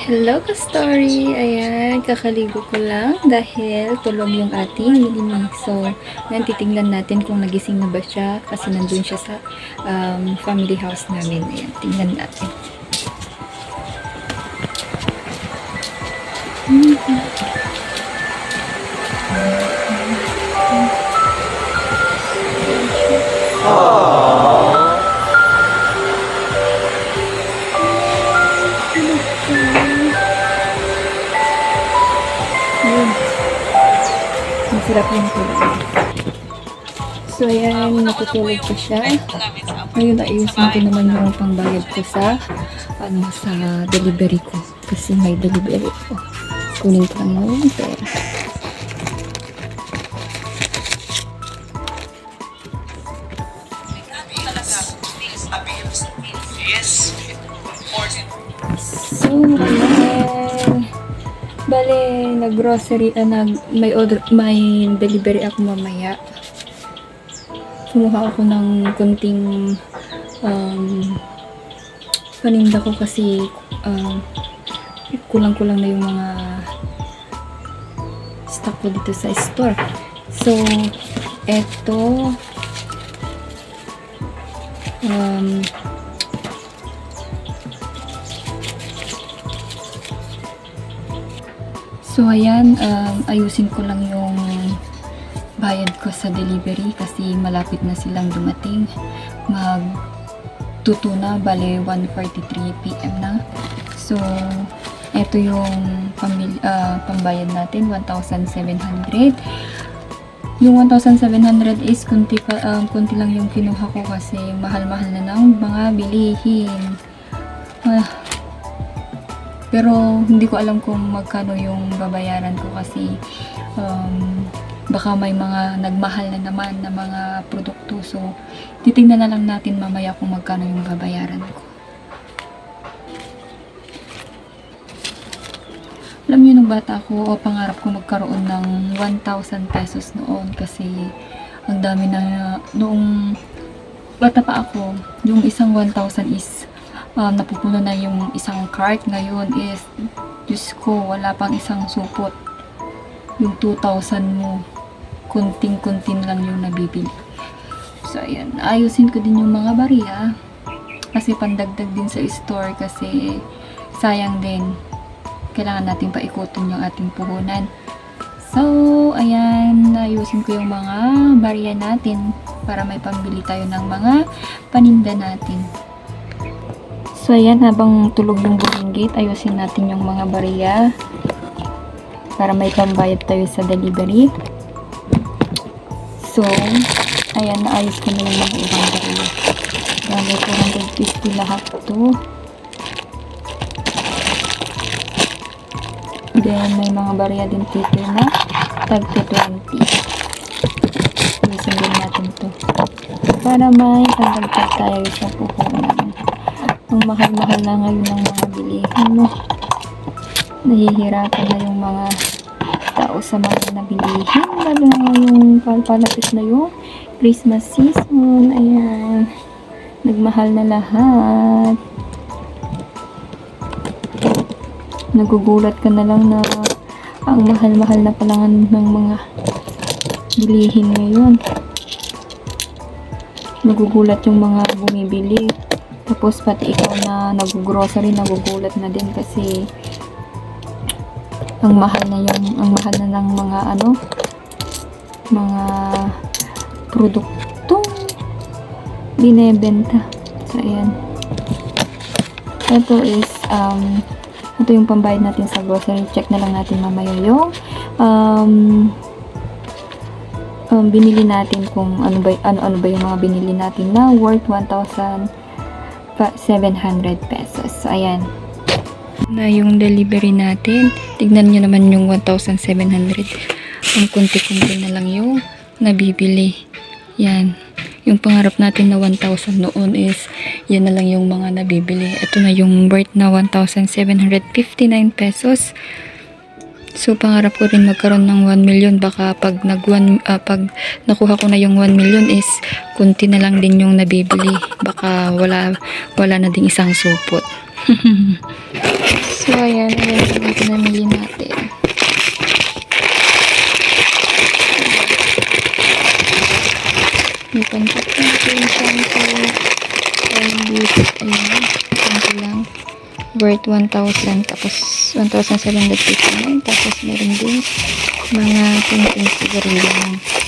Hello ka-story! Ayan, kakaligo ko lang dahil tulog yung ating mini So, ngayon titingnan natin kung nagising na ba siya kasi nandun siya sa um, family house namin. Ayan, tingnan natin. Ayun. Masarap yung tulog. So, ayan, natutulog ko siya. Ngayon, ayusin ko naman yung pangbayad ko sa, ano, sa delivery ko. Kasi may delivery ko. Kunin ko lang yung pera. Nag-grocery, ah, nag, may order, may delivery ako mamaya. Kumuha ako ng kunting um, paninda ko kasi um, kulang-kulang na yung mga stock ko dito sa store. So, eto um, So, ayan, um, ayusin ko lang yung bayad ko sa delivery kasi malapit na silang dumating. Mag tutuna, bale 1.43pm na. So, eto yung pamil ah, pambayad natin, 1,700. Yung 1,700 is kunti, pa, um, kunti lang yung kinuha ko kasi mahal-mahal na ng mga bilihin. Ah, pero hindi ko alam kung magkano yung babayaran ko kasi um, baka may mga nagmahal na naman na mga produkto. So, titingnan na lang natin mamaya kung magkano yung babayaran ko. Alam niyo nung bata ko, pangarap ko magkaroon ng 1,000 pesos noon kasi ang dami na noong bata pa ako, yung isang 1,000 is um, napupuno na yung isang cart. Ngayon is, Diyos ko, wala pang isang supot. Yung 2,000 mo, kunting-kunting lang yung nabibili. So, ayan. Ayusin ko din yung mga bariya. Kasi pandagdag din sa store kasi sayang din. Kailangan natin paikutin yung ating puhunan. So, ayan. Ayusin ko yung mga bariya natin para may pambili tayo ng mga paninda natin. So, ayan, habang tulog yung buringgit, ayusin natin yung mga bariya para may pambayad tayo sa delivery. So, ayan, naayos ko na yung mga ibang bariya. Bale, 450 lahat to. Then, may mga bariya din dito na tag to 20. Ayusin din natin to. Para may pandagdag tayo sa puhunan. Ang mahal-mahal na ngayon ng mga bilihin mo. Nahihirapan na yung mga tao sa mga nabilihin. Lalo na ngayong palapit na yung Christmas season. Ayan. Nagmahal na lahat. Nagugulat ka na lang na ang mahal-mahal na pala ng mga bilihin ngayon. Nagugulat yung mga bumibili. Tapos pati ikaw na nag-grocery, nagugulat na din kasi ang mahal na yung ang mahal na ng mga ano mga produktong binebenta. So ayan. Ito is um ito yung pambayad natin sa grocery. Check na lang natin mamaya yung um, um, binili natin kung ano ba ano ano ba yung mga binili natin na worth 1,000 pa 700 pesos. So, ayan. Na yung delivery natin. Tignan nyo naman yung 1,700. Ang kunti-kunti na lang yung nabibili. Yan. Yung pangarap natin na 1,000 noon is yan na lang yung mga nabibili. Ito na yung worth na 1,759 pesos. So, pangarap ko rin magkaroon ng 1 million. Baka pag, nag one, ah, pag nakuha ko na yung 1 million is kunti na lang din yung nabibili. Baka wala, wala na ding isang supot. so, ayan. Ayan yung pinamili natin. May contact natin, shampoo, oil beauty, ayan. Lang. Worth 1,000. Tapos, 1,759. Tapos, meron din mga kunting sigarilyo.